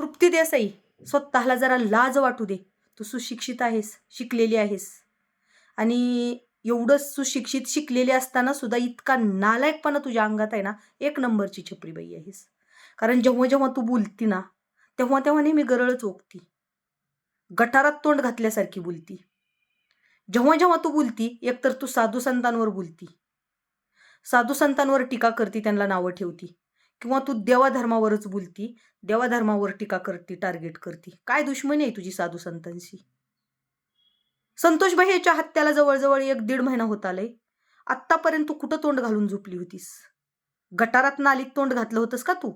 तृप्ती देसाई स्वतःला जरा लाज वाटू दे. तू सुशिक्षित आहेस शिकलेली आहेस. आणि एवढं सुशिक्षित शिकलेले असताना सुद्धा इतका नालायकपणा तुझ्या अंगात आहे ना एक नंबरची छपरी बाई आहेस. कारण जेव्हा जेव्हा तू बोलती ना तेव्हा तेव्हा नेहमी गरळच ओकती गटारात तोंड घातल्यासारखी बोलती. जेव्हा जेव्हा तू बोलती एकतर तू साधू संतांवर बोलती. साधू संतांवर टीका करती त्यांना नावं ठेवती. किंवा तू देवाधर्मावरच बोलती देवाधर्मावर टीका करती टार्गेट करती. काय दुश्मनी आहे तुझी साधू संतांशी? संतोष भाई याच्या हत्याला जवळजवळ एक दीड महिना होत आलाय. आत्तापर्यंत तू कुठं तोंड घालून झोपली होतीस? गटारात नालीत तोंड घातलं होतंस का तू?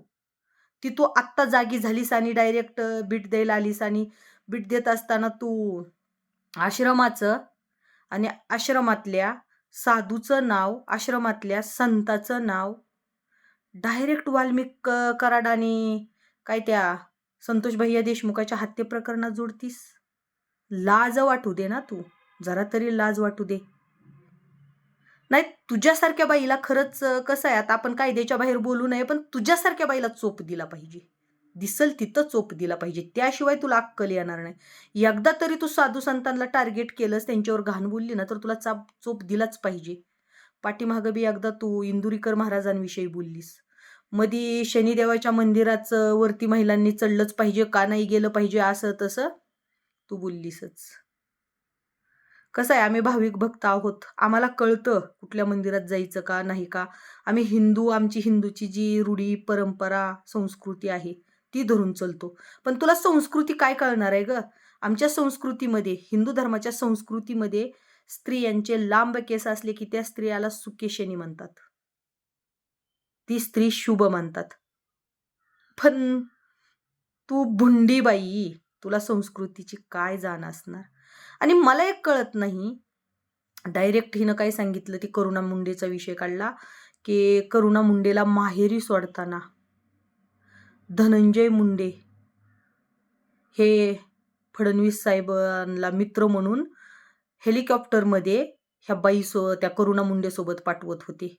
ती तू आत्ता जागी झालीस आणि डायरेक्ट बीट द्यायला आलीस आणि बीट देत असताना तू आश्रमाचं आणि आश्रमातल्या साधूचं नाव आश्रमातल्या संताचं नाव डायरेक्ट वाल्मिक कराड आणि काय त्या संतोष भैया देशमुखाच्या हत्ये प्रकरणात जोडतीस? लाज वाटू दे ना तू. जरा तरी लाज वाटू दे. नाही तुझ्यासारख्या बाईला खरंच कसं आहे आता आपण कायद्याच्या बाहेर बोलू नये पण तुझ्यासारख्या बाईला चोप दिला पाहिजे. दिसल तिथं चोप दिला पाहिजे. त्याशिवाय तुला अक्कल येणार नाही. एकदा तरी तू साधू संतांना टार्गेट केलंस त्यांच्यावर घाण बोलली ना तर तुला चाप चोप दिलाच पाहिजे. पाठीमागं बी एकदा तू इंदुरीकर महाराजांविषयी बोललीस. मधी शनिदेवाच्या मंदिराचं वरती महिलांनी चढलंच पाहिजे का नाही गेलं पाहिजे असं तसं? तू बोललीसच. कसं आहे आम्ही भाविक भक्त आहोत? आम्हाला कळतं कुठल्या मंदिरात जायचं का नाही का? आम्ही हिंदू आमची हिंदूची जी रूढी परंपरा संस्कृती आहे ती धरून चलतो. पण तुला संस्कृती काय कळणार आहे ग? आमच्या संस्कृतीमध्ये हिंदू धर्माच्या संस्कृतीमध्ये स्त्रियांचे लांब केस असले की त्या स्त्रियाला सुकेशनी म्हणतात. ती स्त्री शुभ मानतात पण तू भुंडी बाई तुला संस्कृतीची काय जाण असणार? आणि मला एक कळत नाही डायरेक्ट हिनं काय सांगितलं ती करुणा मुंडेचा विषय काढला की करुणा मुंडेला माहेरी सोडताना धनंजय मुंडे हे फडणवीस साहेबांना मित्र म्हणून हेलिकॉप्टरमध्ये ह्या बाईसो त्या करुणा मुंडेसोबत पाठवत होते.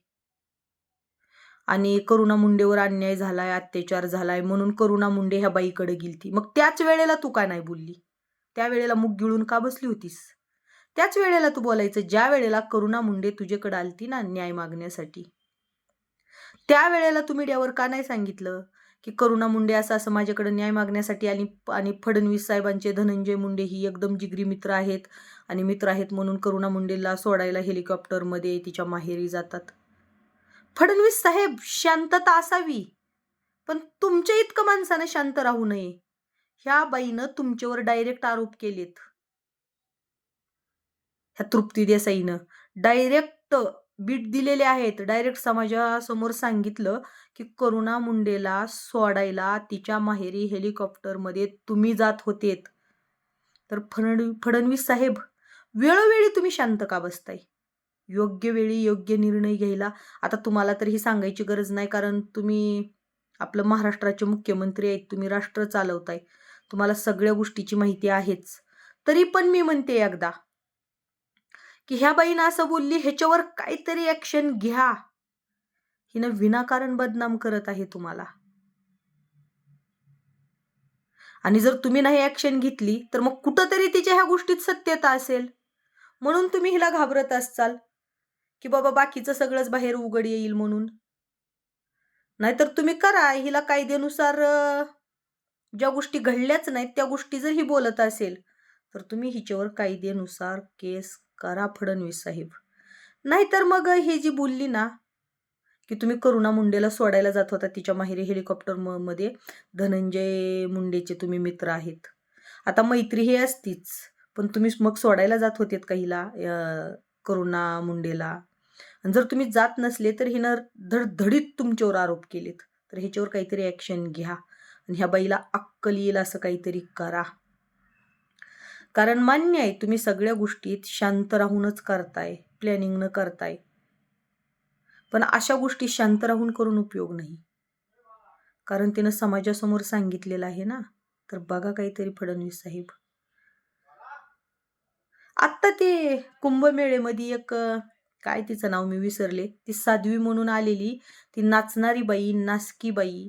आणि करुणा मुंडेवर अन्याय झालाय अत्याचार झालाय म्हणून करुणा मुंडे ह्या बाईकडे गेलती. मग त्याच वेळेला तू काय नाही बोलली? त्यावेळेला मुग गिळून का बसली होतीस? त्याच वेळेला तू बोलायचं ज्या वेळेला करुणा मुंडे तुझ्याकडे आलती ना न्याय मागण्यासाठी. त्यावेळेला तू मीडियावर का नाही सांगितलं की करुणा मुंडे असं असं माझ्याकडे न्याय मागण्यासाठी आणि आणि फडणवीस साहेबांचे धनंजय मुंडे ही एकदम जिगरी मित्र आहेत आणि मित्र आहेत म्हणून करुणा मुंडेला सोडायला हेलिकॉप्टरमध्ये तिच्या माहेरी जातात. फडणवीस साहेब शांतता असावी. पण तुमच्या इतकं माणसानं शांत राहू नये. ह्या बाईनं तुमच्यावर डायरेक्ट आरोप केलेत. ह्या तृप्ती देसाईनं डायरेक्ट बीट दिलेले आहेत. डायरेक्ट समाजासमोर सांगितलं की करुणा मुंडेला सोडायला तिच्या माहेरी हेलिकॉप्टरमध्ये तुम्ही जात होतेत. तर फडणवी फडणवीस साहेब वेळोवेळी तुम्ही शांत का बसताय? योग्य वेळी योग्य निर्णय घ्यायला आता तुम्हाला तर ही सांगायची गरज नाही कारण तुम्ही आपलं महाराष्ट्राचे मुख्यमंत्री आहेत तुम्ही राष्ट्र चालवताय. तुम्हाला सगळ्या गोष्टीची माहिती आहेच. तरी पण मी म्हणते एकदा की ह्या बाईनं असं बोलली ह्याच्यावर काहीतरी ऍक्शन घ्या. हिनं विनाकारण बदनाम करत आहे तुम्हाला. आणि जर तुम्ही नाही ऍक्शन घेतली तर मग कुठंतरी तिच्या ह्या गोष्टीत सत्यता असेल. म्हणून तुम्ही हिला घाबरत असाल. की बाबा बाकीचं सगळंच बाहेर उघड येईल म्हणून. नाहीतर तुम्ही करा हिला कायद्यानुसार ज्या गोष्टी घडल्याच नाहीत त्या गोष्टी जर ही बोलत असेल तर तुम्ही हिच्यावर कायद्यानुसार केस करा फडणवीस साहेब. नाहीतर मग ही जी बोलली ना की तुम्ही करुणा मुंडेला सोडायला जात होता तिच्या माहेरी हेलिकॉप्टरमध्ये धनंजय मुंडेचे तुम्ही मित्र आहेत. आता मैत्री ही असतीच पण तुम्ही मग सोडायला जात होतेत का हिला करुणा मुंडेला. आणि जर तुम्ही जात नसले तर हिनं धडधडीत तुमच्यावर आरोप केलेत. तर ह्याच्यावर काहीतरी ॲक्शन घ्या. आणि ह्या बाईला अक्कल येईल असं काहीतरी करा. कारण मान्य आहे तुम्ही सगळ्या गोष्टीत शांत राहूनच करताय. प्लॅनिंगनं करताय. पण अशा गोष्टी शांत राहून करून उपयोग नाही. कारण तिनं समाजासमोर सांगितलेलं आहे ना. तर बघा काहीतरी फडणवीस साहेब. आत्ता ते कुंभमेळेमध्ये एक काय तिचं नाव मी विसरले. ती साध्वी म्हणून आलेली. ती नाचणारी बाई नासकी बाई.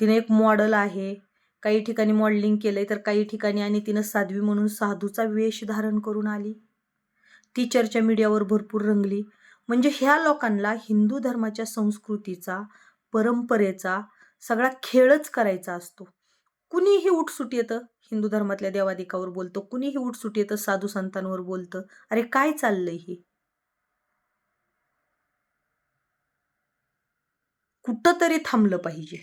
तिने एक मॉडल आहे. काही ठिकाणी मॉडेलिंग केलंय तर काही ठिकाणी आणि तिनं साध्वी म्हणून साधूचा वेश धारण करून आली. ती चर्चा मीडियावर भरपूर रंगली. म्हणजे ह्या लोकांना हिंदू धर्माच्या संस्कृतीचा परंपरेचा सगळा खेळच करायचा असतो. कुणीही उठसूट येतं. हिंदू धर्मातल्या देवादिकावर बोलतो. कुणीही उठसूट येतं साधू संतांवर बोलतं. अरे काय चाललंय हे? कुठं तरी थांबलं पाहिजे.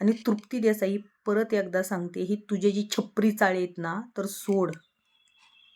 आणि तृप्ती देसाई परत एकदा सांगते ही तुझे जी छपरी चाळे आहेत ना तर सोड.